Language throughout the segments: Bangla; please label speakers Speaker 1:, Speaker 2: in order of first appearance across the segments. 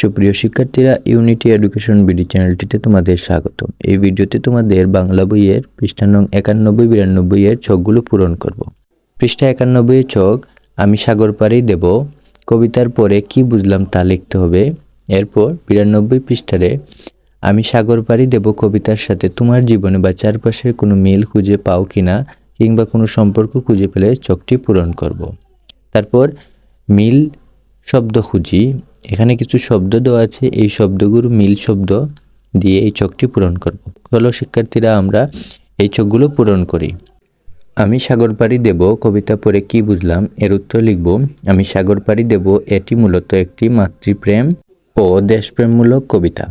Speaker 1: সুপ্রিয় শিক্ষার্থীরা ইউনিটি এডুকেশন বিডি চ্যানেলটিতে তোমাদের স্বাগত এই ভিডিওতে তোমাদের বাংলা বইয়ের পৃষ্ঠা নং একানব্বই, বিরানব্বই এর ছকগুলো পূরণ করব। পৃষ্ঠা একানব্বই ছক, আমি সাগর পাড়েই দেব কবিতার পরে কি বুঝলাম তা লিখতে হবে এরপর বিরানব্বই পৃষ্ঠারে, আমি সাগর পাড়ি দেব কবিতার সাথে তোমার জীবনে বা চারপাশের কোনো মিল খুঁজে পাও কিনা, কিংবা কোনো সম্পর্ক খুঁজে পেলে চকটি পূরণ করব। তারপর মিল, শব্দ খুঁজি এখানে কিছু শব্দ দেওয়া আছে। এই শব্দগুলো মিল শব্দ দিয়ে এই চকটি পূরণ করব। চলো শিক্ষার্থীরা, আমরা এই চকগুলো পূরণ করি। আমি সাগর পাড়ি দেব, কবিতা পড়ে কি বুঝলাম, এর উত্তর লিখব, আমি সাগর পাড়ি দেব, এটি মূলত একটি মাতৃপ্রেম ও দেশপ্রেমমূলক কবিতা।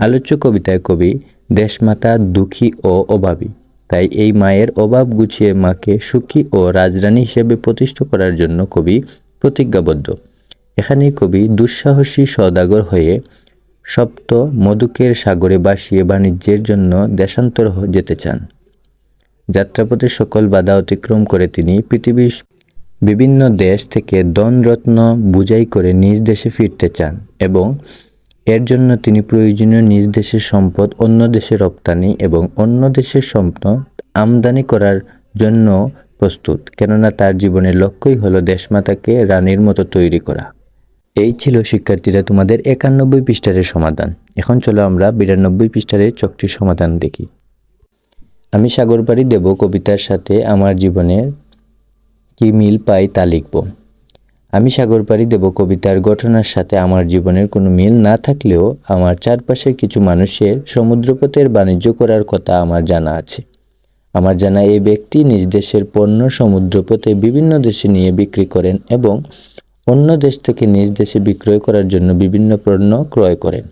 Speaker 1: আলোচ্য কবিতায় কবি দেশমাতা দুঃখী ও অভাবী। তাই এই মায়ের অভাব গুছিয়ে মাকে সুখী ও রাজরানী হিসেবে প্রতিষ্ঠা করার জন্য কবি প্রতিজ্ঞাবদ্ধ। এখানে কবি দুঃসাহসী সদাগর হয়ে সপ্ত মধুকের সাগরে বাসিয়ে বাণিজ্যের জন্য দেশান্তর যেতে চান। যাত্রাপথে সকল বাধা অতিক্রম করে তিনি পৃথিবীর বিভিন্ন দেশ থেকে ধনরত্ন বুঝাই করে নিজ দেশে ফিরতে চান এবং এর জন্য তিনি প্রয়োজনীয় নিজ দেশের সম্পদ, অন্য দেশে রপ্তানি এবং অন্য দেশের সম্পদ আমদানি করার জন্য প্রস্তুত। কেননা তার জীবনের লক্ষ্যই হলো দেশমাতাকে রানীর মতো তৈরি করা। এই ছিল শিক্ষার্থীরা তোমাদের একানব্বই পৃষ্ঠারের সমাধান। এখন চলো আমরা বিরানব্বই পৃষ্ঠারের চকটির সমাধান দেখি। আমি সাগর পাড়ি দেব কবিতার সাথে আমার জীবনের কি মিল পাই তা লিখব। আমি সাগর পাড়ি দেব কবিতার ঘটনার সাথে আমার জীবনের কোনো মিল না থাকলেও আমার চারপাশের কিছু মানুষের সমুদ্রপথের বাণিজ্য করার কথা আমার জানা আছে। আমার জানা এই ব্যক্তি নিজ দেশের পণ্য সমুদ্রপথে বিভিন্ন দেশে নিয়ে বিক্রি করেন এবং অন্য দেশ থেকে নিজ দেশে বিক্রয় করার জন্য বিভিন্ন পণ্য ক্রয় করেন।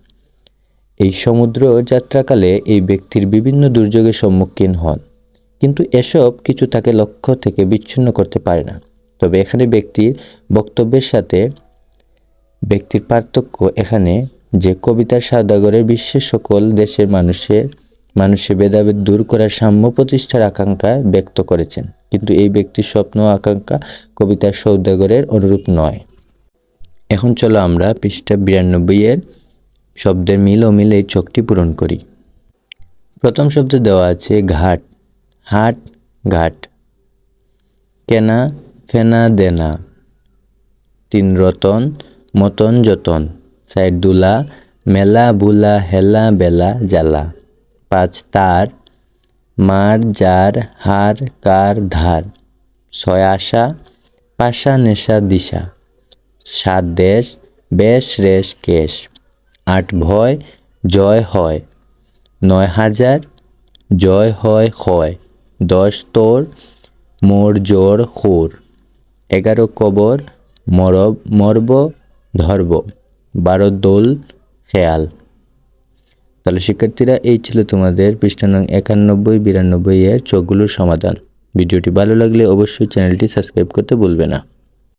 Speaker 1: এই সমুদ্র যাত্রাকালে এই ব্যক্তির বিভিন্ন দুর্যোগের সম্মুখীন হন, কিন্তু এসব কিছু তাকে লক্ষ্য থেকে বিচ্ছিন্ন করতে পারে না। তবে এখানে ব্যক্তির বক্তব্যের সাথে ব্যক্তির পার্থক্য এখানে যে কবিতার সওদাগরের বিশ্বের সকল দেশের মানুষের মানুষের ভেদাভেদ দূর করার সাম্য প্রতিষ্ঠার আকাঙ্ক্ষা ব্যক্ত করেছেন। কিন্তু এই ব্যক্তির স্বপ্ন আকাঙ্ক্ষা কবিতার সৌদাগরের অনুরূপ নয়। এখন চলো আমরা পৃষ্ঠা বিরানব্বই এর শব্দের মিল ও মিল এই চোখটি পূরণ করি। প্রথম শব্দে দেওয়া আছে ঘাট। হাট, ঘাট। কেনা, ফেনা, দেনা। তিন রতন, মতন, যতন। সাইড দুলা, মেলা, বুলা, হেলা, বেলা, জ্বালা। পাঁচ তার, মার, যার, হার, কার, ধার। ছয় আশা পাশা নেশা, দিশা। সাত দেশ, বেশ, রেশ, কেশ। আট ভয়, জয়, হয়। নয় হাজার, জয়, হয় ক্ষয় দশ তোর, মোর, জোর, খোর। এগারো কবর, মরব মরব, ধরব। বারো দোল, খেয়াল। তাহলে শিক্ষার্থীরা, এই ছিল তোমাদের পৃষ্ঠা নং একানব্বই, বিরানব্বই এর চোখগুলোর সমাধান। ভিডিওটি ভালো লাগলে অবশ্যই চ্যানেলটি সাবস্ক্রাইব করতে ভুলবে না।